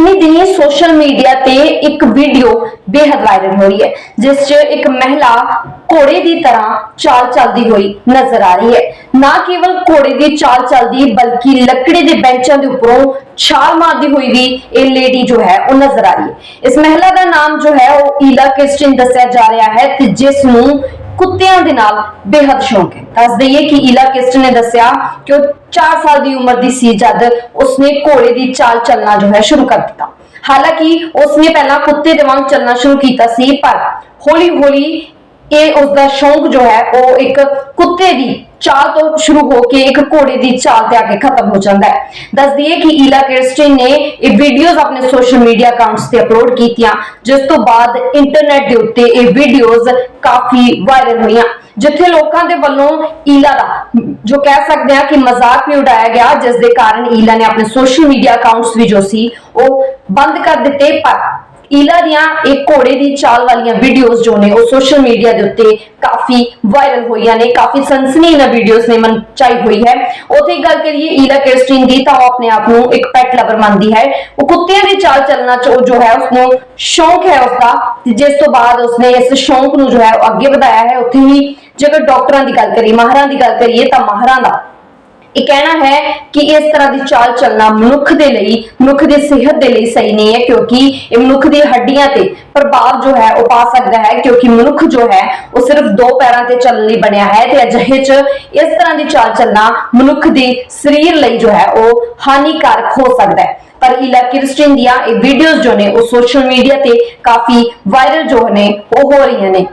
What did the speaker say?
ਇਨੀ ਦਿਨੀ social media ਤੇ ਇੱਕ ਵੀਡੀਓ ਬੇहद ਵਾਇਰਲ ਹੋ ਰਹੀ ਹੈ, ਜਿਸ 'ਚ ਇੱਕ ਮਹਿਲਾ ਘੋੜੇ ਦੀ ਤਰ੍ਹਾਂ ਚਾਲ ਚੱਲਦੀ ਹੋਈ ਨਜ਼ਰ ਆ ਰਹੀ ਹੈ। ਨਾ ਕੇਵਲ ਘੋੜੇ ਦੀ ਚਾਲ ਚੱਲਦੀ, ਬਲਕਿ ਲੱਕੜੀ ਦੇ ਬੈਂਚਾਂ ਦੇ ਉੱਪਰੋਂ ਛਾਲ ਮਾਰਦੀ ਹੋਈ ਵੀ ਇਹ ਲੇਡੀ ਜੋ ਹੈ, ਉਹ ਨਜ਼ਰ ਆ ਰਹੀ ਹੈ। ਇਸ ਮਹਿਲਾ ਦਾ ਨਾਮ ਜੋ ਹੈ, ਉਹ ਈਲਾ ਕ੍ਰਿਸਟਨ ਦੱਸਿਆ ਜਾ ਰਿਹਾ ਹੈ ਤੇ ਜਿਸ ਨੂੰ ਕੁੱਤਿਆਂ ਦੇ ਨਾਲ ਬੇहद ਸ਼ੌਂਕ ਹੈ। ਦੱਸ ਦਈਏ ਕਿ ਈਲਾ ਕਿਸਟ ਨੇ ਦੱਸਿਆ ਕਿ ਉਹ 4 ਸਾਲ ਦੀ ਉਮਰ ਦੀ ਸੀ ਜਦ ਉਸਨੇ ਘੋੜੇ ਦੀ ਚਾਲ ਚੱਲਣਾ ਜੋ ਹੈ ਸ਼ੁਰੂ ਕਰ ਦਿੱਤਾ। ਹਾਲਾਂਕਿ ਉਸਨੇ ਪਹਿਲਾਂ ਕੁੱਤੇ ਦੇ ਵਾਂਗ ਚੱਲਣਾ ਸ਼ੁਰੂ ਕੀਤਾ ਸੀ, ਪਰ ਹੌਲੀ-ਹੌਲੀ ਇਹ ਉਸਦਾ ਸ਼ੌਂਕ ਜੋ ਹੈ, ਉਹ ਇੱਕ ਕੁੱਤੇ ਦੀ ਚਾਲ ਤੋਂ ਸ਼ੁਰੂ ਹੋ ਕੇ ਇੱਕ ਘੋੜੇ ਦੀ ਚਾਲ ਤੇ ਆ ਕੇ ਖਤਮ ਹੋ ਜਾਂਦਾ ਹੈ। ਦੱਸ ਦਈਏ ਕਿ ਈਲਾ ਕਿਰਸਟਨ ਨੇ ਇਹ ਵੀਡੀਓਜ਼ ਆਪਣੇ ਸੋਸ਼ਲ ਮੀਡੀਆ ਅਕਾਊਂਟਸ ਤੇ ਅਪਲੋਡ ਕੀਤੀਆਂ, ਜਿਸ ਤੋਂ ਬਾਅਦ ਇੰਟਰਨੈਟ ਦੇ ਉੱਤੇ ਇਹ ਵੀਡੀਓਜ਼ ਕਾਫੀ ਵਾਇਰਲ ਹੋਈਆਂ। ਜਿੱਥੇ ਲੋਕਾਂ ਦੇ ਵੱਲੋਂ ਈਲਾ ਦਾ, ਜੋ ਕਹਿ ਸਕਦੇ ਆ ਕਿ ਮਜ਼ਾਕ ਵੀ ਉਡਾਇਆ ਗਿਆ, ਜਿਸ ਦੇ ਕਾਰਨ ਈਲਾ ਨੇ ਆਪਣੇ ਸੋਸ਼ਲ ਮੀਡੀਆ ਅਕਾਊਂਟਸ ਵੀ ਜੋ ਸੀ, ਉਹ ਬੰਦ ਕਰ ਦਿੱਤੇ, ਪਰ ਈਲਾ ਦੀਆਂ ਇਹ ਘੋੜੇ ਦੀ ਚਾਲ ਵਾਲੀਆਂ ਵੀਡੀਓਜ਼ ਜੋ ਨੇ ਉਹ ਸੋਸ਼ਲ ਮੀਡੀਆ ਦੇ ਉੱਤੇ ਕਾਫੀ ਵਾਇਰਲ ਹੋਈਆਂ ਨੇ, ਕਾਫੀ ਸਨਸਨੀ ਇਹਨਾਂ ਵੀਡੀਓਜ਼ ਨੇ ਮਚਾਈ ਹੋਈ ਹੈ। ਉਥੇ ਗੱਲ ਕਰੀਏ ਈਲਾ ਕ੍ਰਿਸਟਿਨ ਦੀ ਤਾਂ ਉਹ ਆਪਣੇ ਆਪ ਨੂੰ ਇੱਕ ਪੈਟ ਲਵਰ ਮੰਨਦੀ ਹੈ। ਉਹ ਕੁੱਤਿਆਂ ਦੀ ਚਾਲ ਚੱਲਣਾ ਚ ਉਹ ਜੋ ਹੈ ਉਸਨੂੰ ਸ਼ੌਂਕ ਹੈ ਉਸਦਾ ਤੇ ਜਿਸ ਤੋਂ ਬਾਅਦ ਉਸਨੇ ਇਸ ਸ਼ੌਂਕ ਨੂੰ ਜੋ ਹੈ ਉਹ ਅੱਗੇ ਵਧਾਇਆ ਹੈ। ਉੱਥੇ ਹੀ ਜੇਕਰ ਡਾਕਟਰਾਂ ਦੀ ਗੱਲ ਕਰੀਏ ਮਾਹਰਾਂ ਦੀ ਗੱਲ ਕਰੀਏ ਤਾਂ ਮਾਹਰਾਂ ਦਾ ਇਹ ਕਹਿਣਾ ਹੈ ਕਿ ਇਸ ਤਰ੍ਹਾਂ ਦੀ ਚਾਲ ਚੱਲਣਾ ਮਨੁੱਖ ਦੇ ਲਈ, ਮਨੁੱਖ ਦੀ ਸਿਹਤ ਦੇ ਲਈ ਸਹੀ ਨਹੀਂ ਹੈ, ਕਿਉਂਕਿ ਇਹ ਮਨੁੱਖ ਦੀ ਹੱਡੀਆਂ ਤੇ ਪ੍ਰਭਾਵ ਜੋ ਹੈ ਉਹ ਪਾ ਸਕਦਾ ਹੈ, ਕਿਉਂਕਿ ਮਨੁੱਖ ਜੋ ਹੈ ਉਹ ਸਿਰਫ ਦੋ ਪੈਰਾਂ ਤੇ ਚੱਲਣ ਲਈ ਬਣਿਆ ਹੈ ਤੇ ਅਜਿਹੇ 'ਚ ਇਸ ਤਰ੍ਹਾਂ ਦੀ ਚਾਲ ਚੱਲਣਾ ਮਨੁੱਖ ਦੇ ਸਰੀਰ ਲਈ ਜੋ ਹੈ ਉਹ ਹਾਨੀਕਾਰਕ ਹੋ ਸਕਦਾ ਹੈ। ਪਰ ਇਲਾ ਕਿਰਸਟਿਨ ਦੀਆਂ ਇਹ ਵੀਡੀਓਜ਼ ਜੋ ਨੇ ਉਹ ਸੋਸ਼ਲ ਮੀਡੀਆ ਤੇ ਕਾਫੀ ਵਾਇਰਲ ਜੋ ਨੇ ਉਹ ਹੋ ਰਹੀਆਂ ਨੇ।